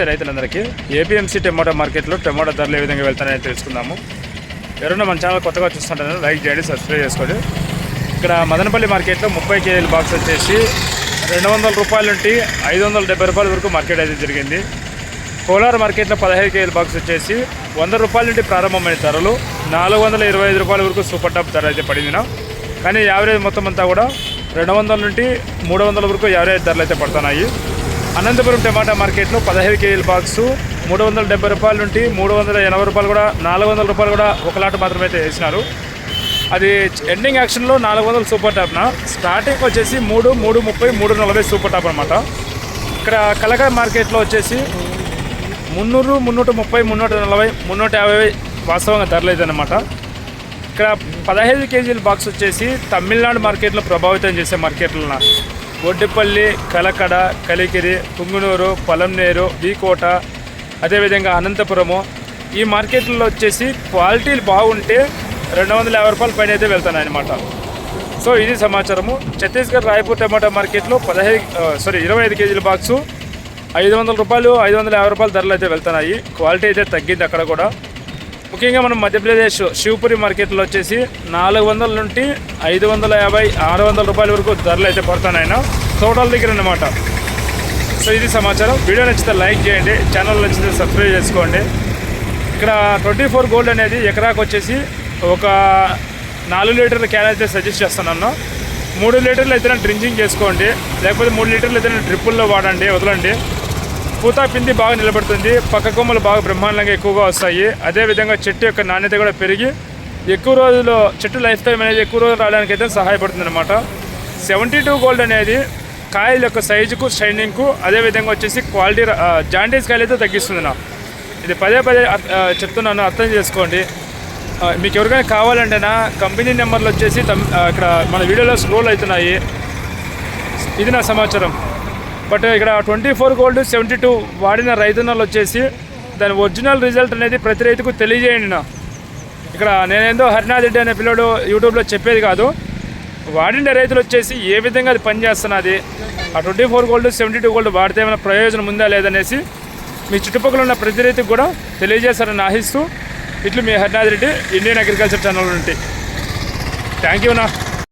రైతులందరికీ. APMC tomato మార్కెట్లో tomato ధరలు ఏ విధంగా వెళ్తాయని తెలుసుకుందాము. ఎవరైనా మన ఛానల్ కొత్తగా చూస్తుంటారో లైక్ చేయండి సబ్స్క్రైబ్ చేసుకోండి. ఇక్కడ మదనపల్లి మార్కెట్లో ముప్పై కేజీల బాక్స్ వచ్చేసి రెండు వందల రూపాయల నుండి ఐదు వందల డెబ్బై రూపాయల వరకు మార్కెట్ అయితే జరిగింది. కోలార్ మార్కెట్లో పదహైదు కేజీల బాక్స్ వచ్చేసి వంద రూపాయల నుండి ప్రారంభమైన ధరలు నాలుగు వందల ఇరవై ఐదు రూపాయల వరకు సూపర్ టాప్ ధర అయితే పడింది. కానీ యావరేజ్ మొత్తం అంతా కూడా రెండు వందల నుండి మూడు వందల వరకు యావరేజ్ ధరలు అయితే పడుతున్నాయి. అనంతపురం టమాటా మార్కెట్లో పదహైదు కేజీల బాక్సు మూడు వందల డెబ్బై రూపాయల నుండి మూడు వందల ఎనభై రూపాయలు కూడా నాలుగు వందల రూపాయలు కూడా ఒక లాట్ మాత్రమే అయితే వేసినారు. అది ఎండింగ్ యాక్షన్లో నాలుగు వందలు సూపర్ టాప్న స్టార్టింగ్ వచ్చేసి మూడు మూడు ముప్పై మూడు నలభై సూపర్ టాప్ అనమాట ఇక్కడ కలకాయ మార్కెట్లో వచ్చేసి మున్నూరు మున్నూట ముప్పై మున్నూట నలభై మున్నూట యాభై వాస్తవంగా ధరలు అనమాట ఇక్కడ పదహైదు కేజీల బాక్స్ వచ్చేసి తమిళనాడు మార్కెట్లో ప్రభావితం చేసే మార్కెట్ల ఒడ్డిపల్లి కలకడ కలికిరి పుంగునూరు పొలంనేరు బీకోట అదేవిధంగా అనంతపురము. ఈ మార్కెట్లలో వచ్చేసి క్వాలిటీలు బాగుంటే రెండు వందల యాభై రూపాయల పైన అయితే వెళ్తున్నాయి అనమాట సో ఇది సమాచారము. ఛత్తీస్గఢ్ రాయపూర్ టమాటా మార్కెట్లో పదహైదు సారీ ఇరవై ఐదు కేజీల బాక్సు. ఐదు వందల రూపాయలు ఐదు వందల యాభై రూపాయల ధరలు అయితే వెళ్తున్నాయి. క్వాలిటీ అయితే తగ్గింది అక్కడ కూడా. ముఖ్యంగా మనం మధ్యప్రదేశ్ శివపురి మార్కెట్లో వచ్చేసి నాలుగు వందల నుండి ఐదు వందల యాభై ఆరు వందల రూపాయల వరకు ధరలు అయితే పడతానైనా తోటల దగ్గర అన్నమాట. సో ఇది సమాచారం. వీడియో నచ్చితే లైక్ చేయండి ఛానల్ నచ్చితే సబ్స్క్రైబ్ చేసుకోండి. ఇక్కడ ట్వంటీ ఫోర్ గోల్డ్ అనేది ఎకరాకు వచ్చేసి ఒక నాలుగు లీటర్ల క్యాన్ అయితే సజెస్ట్ చేస్తున్నాను. మూడు లీటర్లు అయితే డ్రింకింగ్ చేసుకోండి లేకపోతే మూడు లీటర్లు అయితే డ్రిప్పుల్లో వాడండి వదలండి. పూత పిండి బాగా నిలబడుతుంది. పక్క కొమ్మలు బాగా బ్రహ్మాండంగా ఎక్కువగా వస్తాయి. అదేవిధంగా చెట్టు యొక్క నాణ్యత కూడా పెరిగి ఎక్కువ రోజులు చెట్టు లైఫ్ టైం అనేది ఎక్కువ రోజులు రావడానికి అయితే సహాయపడుతుంది అనమాట సెవెంటీ టూ గోల్డ్ అనేది కాయల యొక్క సైజుకు షైనింగ్కు అదేవిధంగా వచ్చేసి క్వాలిటీ జాండీస్ కాయలు అయితే తగ్గిస్తుంది నా ఇది పదే పదే చెప్తున్నాను అర్థం చేసుకోండి. మీకు ఎవరికైనా కావాలంటే నా కంపెనీ నెంబర్లు వచ్చేసి తమ్- ఇక్కడ మన వీడియోలో స్క్రోల్ అవుతున్నాయి. ఇది నా సమాచారం. బట్ ఇక్కడ twenty four gold seventy two వాడిన రైతన్నలు వచ్చేసి దాని ఒరిజినల్ రిజల్ట్ అనేది ప్రతి రైతుకు తెలియజేయండి నా. ఇక్కడ నేనేందో హరినాథ్ రెడ్డి అనే పిల్లడు యూట్యూబ్లో చెప్పేది కాదు. వాడిన రైతులు వచ్చేసి ఏ విధంగా అది పనిచేస్తున్నది ఆ twenty four gold seventy two gold వాడితే ఏమైనా ప్రయోజనం ఉందా లేదనేసి మీ చుట్టుపక్కల ఉన్న ప్రతి రైతుకు కూడా తెలియజేస్తారని ఆశిస్తూ ఇట్లు మీ Harinath Reddy Indian agriculture channel నుండి. థ్యాంక్ యూ నా.